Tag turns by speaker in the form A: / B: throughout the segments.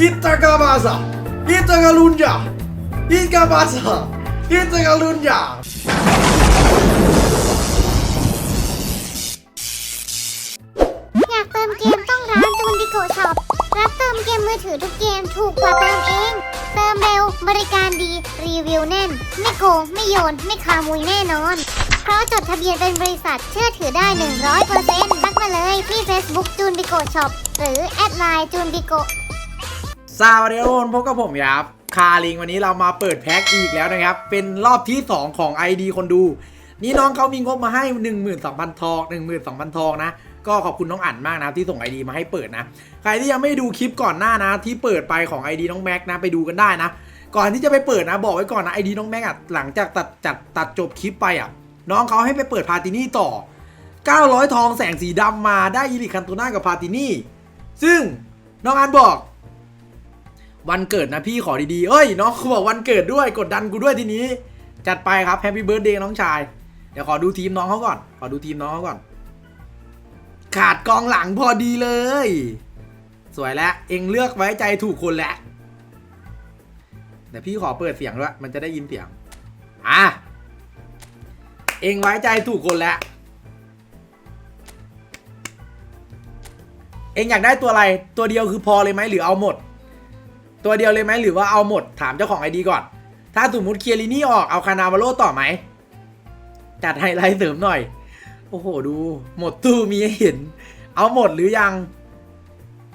A: อิตากาบาซาอิตากาลุนยาอิตากาบาซาอิตากาลุนยา
B: อยากเติมเกมต้องร้านจูนดิโกช็อปรับเติมเกมมือถือทุกเกมถูกกว่าเติมเอง เติมเร็วบริการดีรีวิวแน่น ไม่โกงไม่โยน ไม่คามุยแน่นอน เพราะจดทะเบียนเป็นบริษัทเชื่อถือได้100%เลยที่ Facebook จูนดิโกช็อปหรือแอดไลน์จูนดิโก
A: สวัสดีทุกคนพบกับผมครับ คาลิงวันนี้เรามาเปิดแพ็คอีกแล้วนะครับ เป็นรอบที่ 2 ของ ID คนดู นี่น้องเขามีงบมาให้ 12,000 ทอง 12,000 ทองนะ ก็ขอบคุณน้องอั๋นมากนะที่ส่ง ID มาให้เปิดนะ ใครที่ยังไม่ดูคลิปก่อนหน้านะ ที่เปิดไปของ ID น้องแม็กนะไปดูกันได้นะ ก่อนที่จะไปเปิดนะบอกไว้ก่อนนะ ID น้องแม็กอะหลังจากตัดจัดตัดจบคลิปไปอะน้องเขาให้ไปเปิดพาตินี่ต่อ 900 ทองแสงสีดำมาได้อีลิคันโตน่ากับพาตินี่ ซึ่งน้องอันบอก วันเกิดนะพี่ขอดีๆ เอ้ยน้องเขาบอกวันเกิดด้วยกดดันกูด้วยทีนี้ จัดไปครับแฮปปี้เบิร์ดเดย์น้องชาย เดี๋ยวขอดูทีมน้องเขาก่อน ขอดูทีมน้องเขาก่อน ขาดกองหลังพอดีเลย สวยแล้วเองเลือกไว้ใจถูกคนแล้วเดี๋ยวพี่ขอเปิดเสียงด้วยมันจะได้ยินเสียง อะ เองไว้ใจถูกคนแล้ว เองอยากได้ตัวอะไรตัวเดียวคือพอเลยไหมหรือเอาหมด ตัวเดียวเลยไหมหรือว่าเอาหมด ถามเจ้าของไอดีก่อน ถ้าสมมติเคียรินี่ออกเอาคานาวาโลต่อไหมจัดไฮไลท์เสริมหน่อย โอ้โหดู หมดตู้มีให้เห็น เอาหมดหรือยัง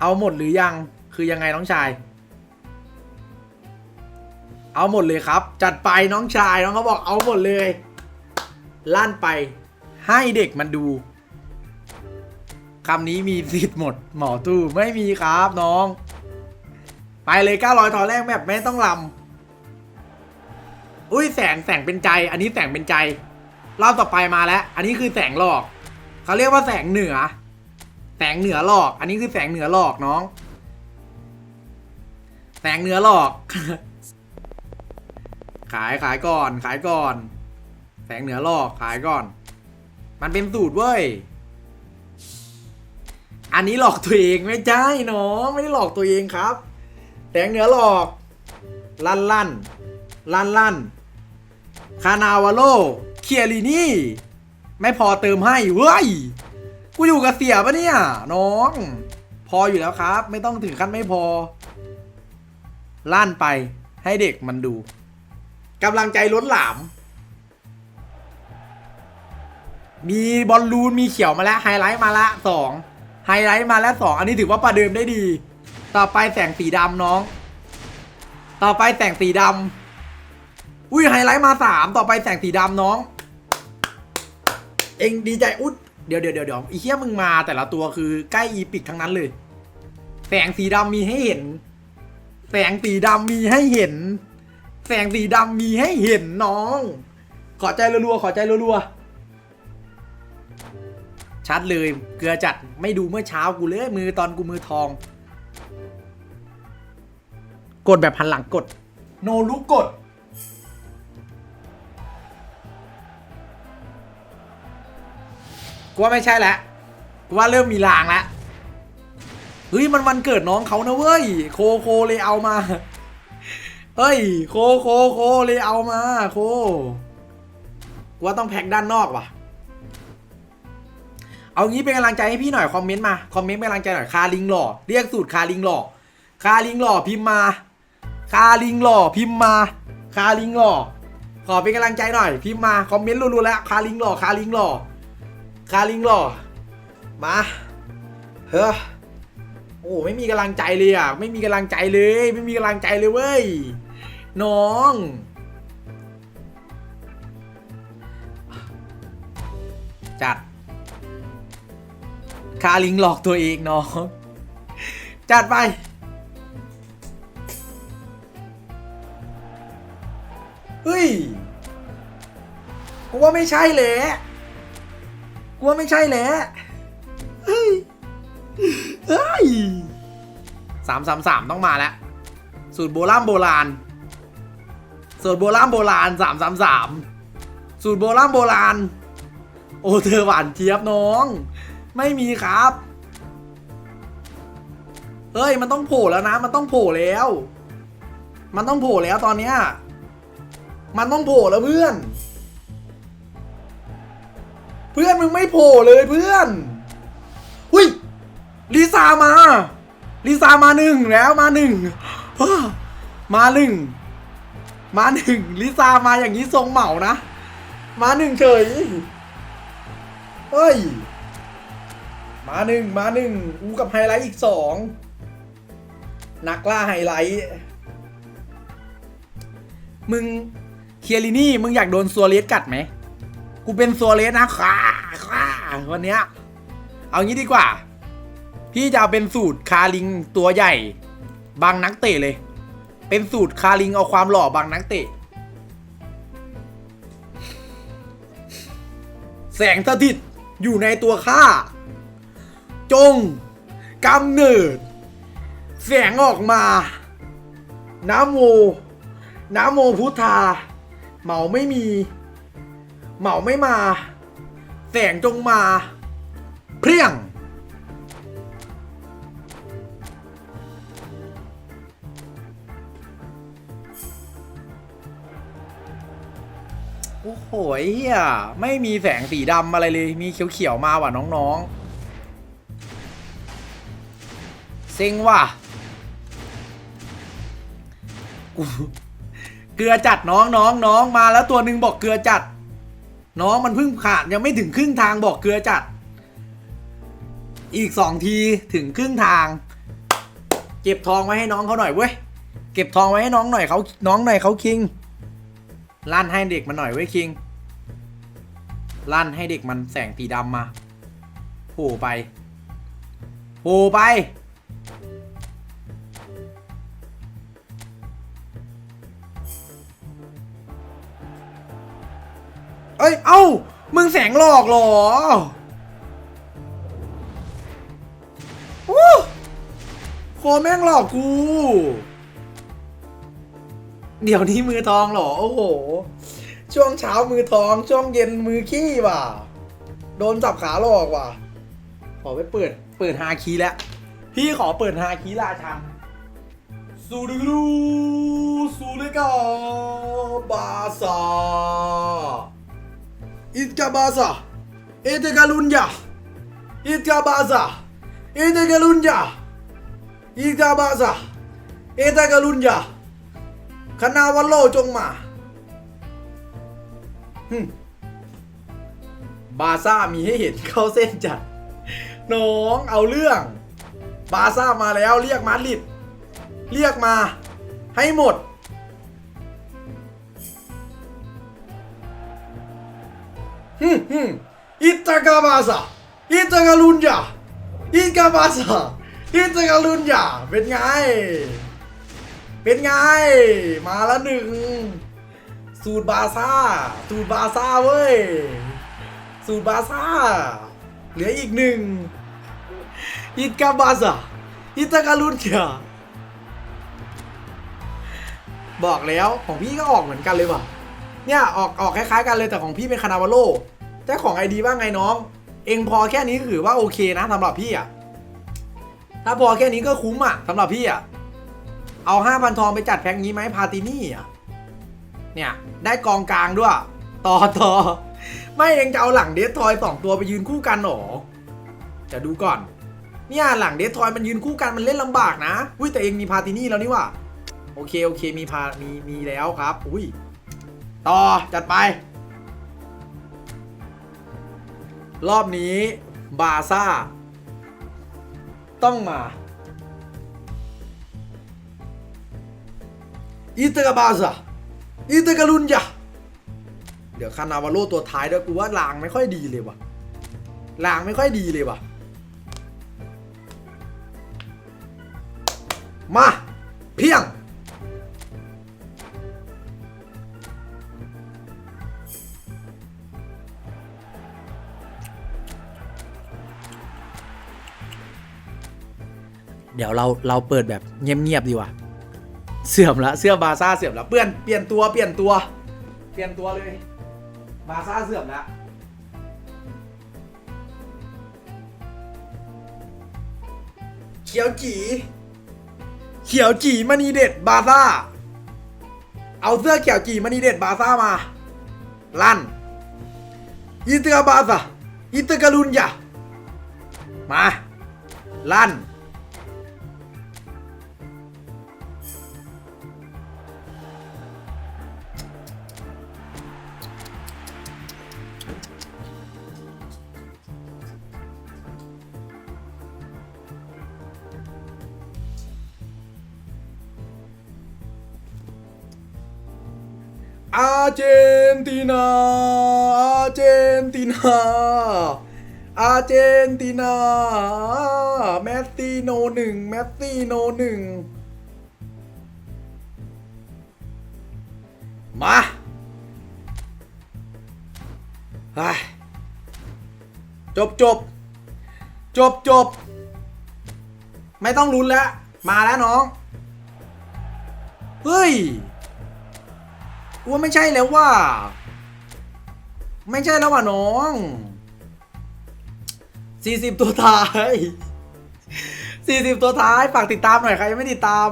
A: เอาหมดหรือยังคือยังไงน้องชาย เอาหมดเลยครับ จัดไปน้องชายน้องเขาบอกเอาหมดเลย ลั่นไปให้เด็กมันดู คำนี้มีสิทธิ์หมดหมอตู้ไม่มีครับน้อง ไปเลย 900ทอแรกแบบไม่ต้องลำอุ้ยแสงแสงเป็นใจ อันนี้แสงเป็นใจ รอบต่อไปมาแล้ว อันนี้คือแสงหลอก เขาเรียกว่าแสงเหนือ แสงเหนือหลอก อันนี้คือแสงเหนือหลอกน้อง แสงเหนือหลอก ขายขายก่อน ขายก่อน แสงเหนือหลอกขายก่อน มันเป็นสูตรเว้ย อันนี้หลอกตัวเองไม่ใช่เน้องไม่ได้หลอกตัวเองครับแสงเหนือหลอกลั่นลั่นลั่นลั่นคานาวาโลเคียรินี่ ไม่พอเติมให้เว้ยกูอยู่กับเสียปะเนี่ย น้อง พออยู่แล้วครับ ไม่ต้องถึงขั้นไม่พอ ลั่นไปให้เด็กมันดูกำลังใจล้นหลาม มีบอลลูนมีเขียวมาแล้ว ไฮไลท์มาละสอง ไฮไลท์มาแล้วสองอันนี้ถือว่าประเดิมได้ดี ต่อไปแสงสีดำน้อง ต่อไปแสงสีดำอุ้ยไฮไลท์มาสามต่อไปแสงสีดำน้อง เองดีใจอุ๊ยเดี๋ยวเดี๋ยวเดี๋ยวเดี๋ยวอีเหี้ยมึงมาแต่ละตัวคือใกล้อีพิกทั้งนั้นเลย แสงสีดำมีให้เห็น แสงสีดำมีให้เห็น แสงสีดำมีให้เห็นน้อง ขอใจรัวๆขอใจรัวๆ ชัดเลยเกลือจัดไม่ดูเมื่อเช้ากูเลยมือตอนกูมือทอง กดแบบหันหลังกด โนลุกกด กูว่าไม่ใช่แล้วกูว่าเริ่มมีลางแล้วเฮ้ยมันวันเกิดน้องเขานะเว้ย โคโคเลยเอามา เฮ้ย โคโคโคเลยเอามา โคกูว่าต้องแพ็กด้านนอกว่ะ เอางี้เป็นกำลังใจให้พี่หน่อยคอมเมนต์มาคอมเมนต์เป็นกำลังใจหน่อยคาลิงหล่อเรียกสูตรคาลิงหล่อคาลิงหล่อพิมพ์มา คาลิงหล่อพิมพ์มา คาลิงหล่อขอเป็นกำลังใจหน่อยพิมพ์มาคอมเมนต์รัวๆแล้วคาลิงหล่อคาลิงหล่อคาลิงหล่อมาเฮ้อโอ้ไม่มีกำลังใจเลยอะไม่มีกำลังใจเลย ไม่มีกำลังใจเลยเว้ยน้อง คาลิงหลอกตัวเองน้อง จัดไป เฮ้ย กูว่าไม่ใช่แหละ กูว่าไม่ใช่แหละ เฮ้ย เฮ้ยสามสามสามต้องมาแล้ว สูตรโบราณโบราณ สูตรโบราณโบราณสามสามสามสูตรโบราณโบราณ โอ้เธอหวานเจี๊ยบน้อง ไม่มีครับ เฮ้ย มันต้องโผล่แล้วนะ มันต้องโผล่แล้ว มันต้องโผล่แล้วตอนเนี้ย มันต้องโผล่แล้วเพื่อน เพื่อนมึงไม่โผล่เลยเพื่อนหุ้ยลิซามาลิซามาหนึ่งแล้วมาหนึ่งมาหนึ่งมาหนึ่งลิซามาอย่างนี้ทรงเหมานะ มาหนึ่งเฉยเฮ้ย มาหนึ่งมาหนึ่งอูกับไฮไลท์อีกสองนักล่าไฮไลท์ มึงเคียรินี่ มึงอยากโดนซัวเรสกัดไหม กูเป็นซัวเรสนะค่ะค่ะวันเนี้ย เอางี้ดีกว่า พี่จะเอาเป็นสูตรคาลิงตัวใหญ่ บางนักเตะเลย เป็นสูตรคาลิงเอาความหล่อบางนักเตะ แสงสถิตอยู่ในตัวข้า จงกำเนิดแสงออกมาน้ำโมน้ำโมพุทธา เหมาไม่มี เหมาไม่มาแสงจงมา เพียง โอ้โหเฮียไม่มีแสงสีดำอะไรเลย มีเขียวๆมาว่ะน้องๆ เซ็งว่ะกูเกลือจัดน้องน้องน้องมาแล้วตัวหนึ่งบอกเกลือจัด น้องมันเพิ่งผ่านยังไม่ถึงครึ่งทางบอกเกลือจัด อีกสองทีถึงครึ่งทาง เก็บทองไว้ให้น้องเขาหน่อยเว้ยเก็บทองไว้ให้น้องหน่อยเขาน้องหน่อยเขาคิงลั่นให้เด็กมันหน่อยเว้ยคิงลั่นให้เด็กมันแสงสีดำมาโผล่ไปโผล่ไป อ้ย เอ้า มึงแสงหลอกหรอโอ้โคแม่งหลอกกู เดี๋ยวนี้มือทองหรอ โอ้โห ช่วงเช้ามือทอง ช่วงเย็นมือขี้ว่ะ โดนจับขาหลอกว่ะ ขอไปเปิด เปิดฮาคีแล้ว พี่ขอเปิดฮาคีราชันสูดิกรูสูเลกาบาซา อิตกาบาซาเอเตกาลุนยาอิตกาบาซาเอเตกาลุนยาอิตกาบาซาเอเตกาลุนยาคณาวัลโลจงมาฮึบาซ่ามีให้เห็นเข้าเส้นจัด น้องเอาเรื่อง บาซ่ามาแล้วเรียกมาดริด เรียกมา ให้หมด ฮึฮึอิตากาบาซาอิตากาลุนยาอิตากาบาซาอิตากาลุนยาเป็นไง เป็นไง มาแล้วหนึ่ง สูตรบาซ่า สูตรบาซ่าเว้ย สูตรบาซ่า เหลืออีกหนึ่ง อิตกาบาซ่าอิตากาลุนยาบอกแล้วของพี่ก็ออกเหมือนกันเลยว่ะเนี่ยออกออกคล้ายๆกันเลยแต่ของพี่เป็นคานาวาโล แต่ของไอดีว่าไงน้อง เองพอแค่นี้ถือว่าโอเคนะสำหรับพี่อะ ถ้าพอแค่นี้ก็คุ้มอะสำหรับพี่อะ เอาห้าพันทองไปจัดแพ็คนี้ไหมพาตินี่อะ เนี่ย ได้กองกลางด้วย ต่อต่อไม่เองจะเอาหลังเดสทอยสองตัวไปยืนคู่กันหรอ จะดูก่อน เนี่ยหลังเดสทอยมันยืนคู่กันมันเล่นลำบากนะ อุ้ยแต่เองมีพาตินี่แล้วนี่ว่ะโอเคโอเคมีพามีมีแล้วครับ อุ้ยต่อจัดไป รอบนี้บาซ่า ต้องมาอิตากาบาซ่าอิตากาลุนยาเดี๋ยวคานาวาโลตัวท้ายด้วยกูว่าลางไม่ค่อยดีเลยว่ะลางไม่ค่อยดีเลยว่ะ มา เพียง เดี๋ยวเราเราเปิดแบบเงียบๆดีกว่า เสื่อมละเสื้อบาซ่าเสื่อมละเปลี่ยนเปลี่ยนตัวเปลี่ยนตัว เปลี่ยนตัวเลย บาซ่าเสื่อมละเขียวจีเขียวจีมณีเด็ดบาซ่า เอาเสื้อเขียวจีมณีเด็ดบาซ่ามา ลั่นอิตอร์บาซ่าอิตอร์กาลุนยามา ลั่น อาร์เจนตินา อาร์เจนตินา อาร์เจนตินา แมสซี่โนหนึ่งแมสซี่โนหนึ่งมาไอ้จบจบจบจบไม่ต้องลุ้นแล้ว มาแล้วน้อง เฮ้ย ว่าไม่ใช่แล้วว่า ไม่ใช่แล้วว่ะน้องสี่สิบตัวท้ายสี่สิบตัวท้ายฝากติดตามหน่อยใครยังไม่ติดตาม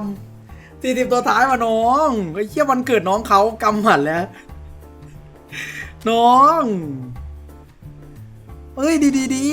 A: สี่สิบตัวท้ายว่ะน้องไอ้เชี่ยวันเกิดน้องเขากำหมัดแล้ว น้อง เอ้ยดีดีดี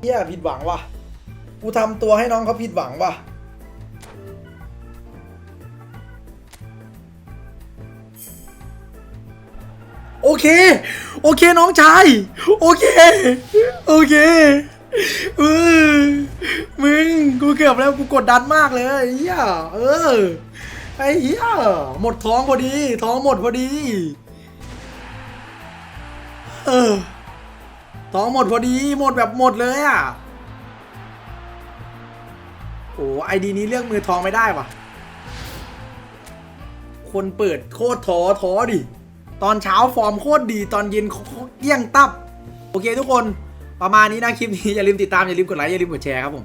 A: เฮียผิดหวังว่ะ กูทำตัวให้น้องเขาผิดหวังว่ะ โอเค โอเคน้องชาย โอเค โอเคเออมึง กูเกือบแล้วกูกดดันมากเลยเฮียเออ ไอ้เฮียหมดท้องพอดี ท้องหมดพอดี เออ ท้องหมดพอดีหมดแบบหมดเลยอะโอ้ไอดีนี้เลือกมือทองไม่ได้ว่ะ คนเปิดโคตรท้อท้อดิ ตอนเช้าฟอร์มโคตรดีตอนเย็นเยี่ยงตับ โอเคทุกคนประมาณนี้นะคลิปนี้ อย่าลืมติดตาม อย่าลืมกดไลค์ อย่าลืมกดแชร์ครับผม